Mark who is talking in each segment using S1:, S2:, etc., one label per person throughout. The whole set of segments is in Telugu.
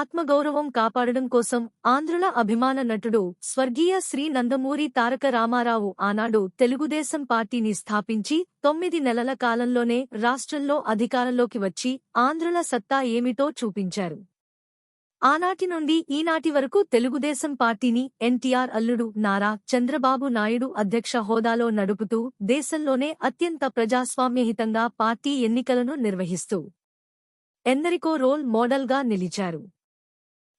S1: ఆత్మగౌరవం కాపాడడం కోసం ఆంధ్రుల అభిమాన నటుడు స్వర్గీయ శ్రీ నందమూరి తారక రామారావు ఆనాడు తెలుగుదేశం పార్టీని స్థాపించి తొమ్మిది నెలల కాలంలోనే రాష్ట్రంలో అధికారంలోకి వచ్చి ఆంధ్రుల సత్తా ఏమిటో చూపించారు. ఆనాటి నుండి ఈనాటి వరకు తెలుగుదేశం పార్టీని ఎన్టీఆర్ అల్లుడు నారా చంద్రబాబు నాయుడు అధ్యక్ష హోదాలో నడుపుతూ దేశంలోనే అత్యంత ప్రజాస్వామ్యహితంగా పార్టీ ఎన్నికలను నిర్వహిస్తూ ఎందరికో రోల్ మోడల్గా నిలిచారు.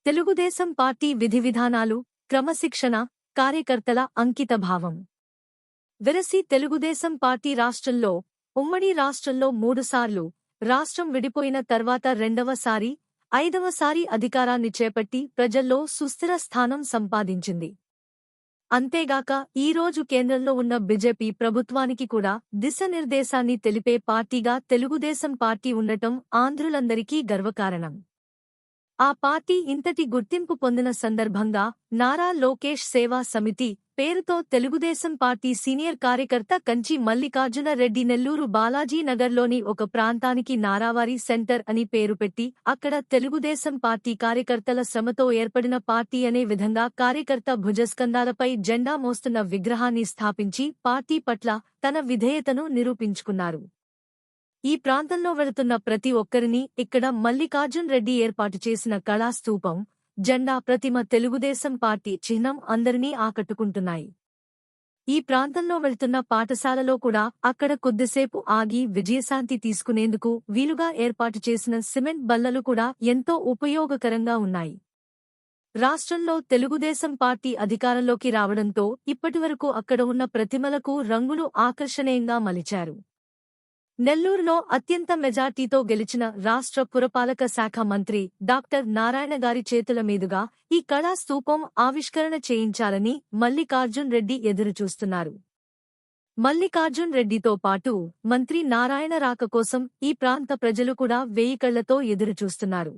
S1: తెలుగుదేశం పార్టీ విధి విధానాలు క్రమశిక్షణ కార్యకర్తల అంకితభావం విరసి తెలుగుదేశం పార్టీ రాష్ట్రంలో ఉమ్మడి రాష్ట్రంలో మూడుసార్లు రాష్ట్రం విడిపోయిన తర్వాత రెండవసారి ఐదవసారి అధికారాన్ని చేపట్టి ప్రజల్లో సుస్థిర స్థానం సంపాదించింది. అంతేగాక ఈరోజు కేంద్రంలో ఉన్న బీజేపీ ప్రభుత్వానికి కూడా దిశనిర్దేశాన్ని తెలిపే పార్టీగా తెలుగుదేశం పార్టీ ఉండటం ఆంధ్రులందరికీ గర్వకారణం. ఆ పార్టీ ఇంతటి గుర్తింపు పొందిన సందర్భంగా నారా లోకేష్ సేవా సమితి పేరుతో తెలుగుదేశం పార్టీ సీనియర్ కార్యకర్త కంచి మల్లికార్జున రెడ్డి నెల్లూరు బాలాజీ నగర్లోని ఒక ప్రాంతానికి నారావారి సెంటర్ అని పేరు పెట్టి అక్కడ తెలుగుదేశం పార్టీ కార్యకర్తల శ్రమతో ఏర్పడిన పార్టీ అనే విధంగా కార్యకర్త భుజస్కందాలపై జెండా మోస్తున్న విగ్రహాన్ని స్థాపించి పార్టీ పట్ల తన విధేయతను నిరూపించుకున్నారు. ఈ ప్రాంతంలో వెళుతున్న ప్రతి ఒక్కరిని ఇక్కడ మల్లికార్జున్ రెడ్డి ఏర్పాటు చేసిన కళాస్తూపం జెండా ప్రతిమ తెలుగుదేశం పార్టీ చిహ్నం అందరినీ ఆకట్టుకుంటున్నాయి. ఈ ప్రాంతంలో వెళ్తున్న పాఠశాలలో కూడా అక్కడ కొద్దిసేపు ఆగి విజయశాంతి తీసుకునేందుకు వీలుగా ఏర్పాటు చేసిన సిమెంట్ బల్లలు కూడా ఎంతో ఉపయోగకరంగా ఉన్నాయి. రాష్ట్రంలో తెలుగుదేశం పార్టీ అధికారంలోకి రావడంతో ఇప్పటివరకు అక్కడ ఉన్న ప్రతిమలకు రంగులు ఆకర్షణీయంగా మలిచారు. నెల్లూరులో అత్యంత మెజార్టీతో గెలిచిన రాష్ట్ర పురపాలక శాఖ మంత్రి డాక్టర్ నారాయణ గారి చేతుల మీదుగా ఈ కళా స్తూపం ఆవిష్కరణ చేయించాలని మల్లికార్జున్ రెడ్డి ఎదురుచూస్తున్నారు. మల్లికార్జున్ రెడ్డితో పాటు మంత్రి నారాయణ రాక కోసం ఈ ప్రాంత ప్రజలు కూడా వేయి కళ్ళతో ఎదురుచూస్తున్నారు.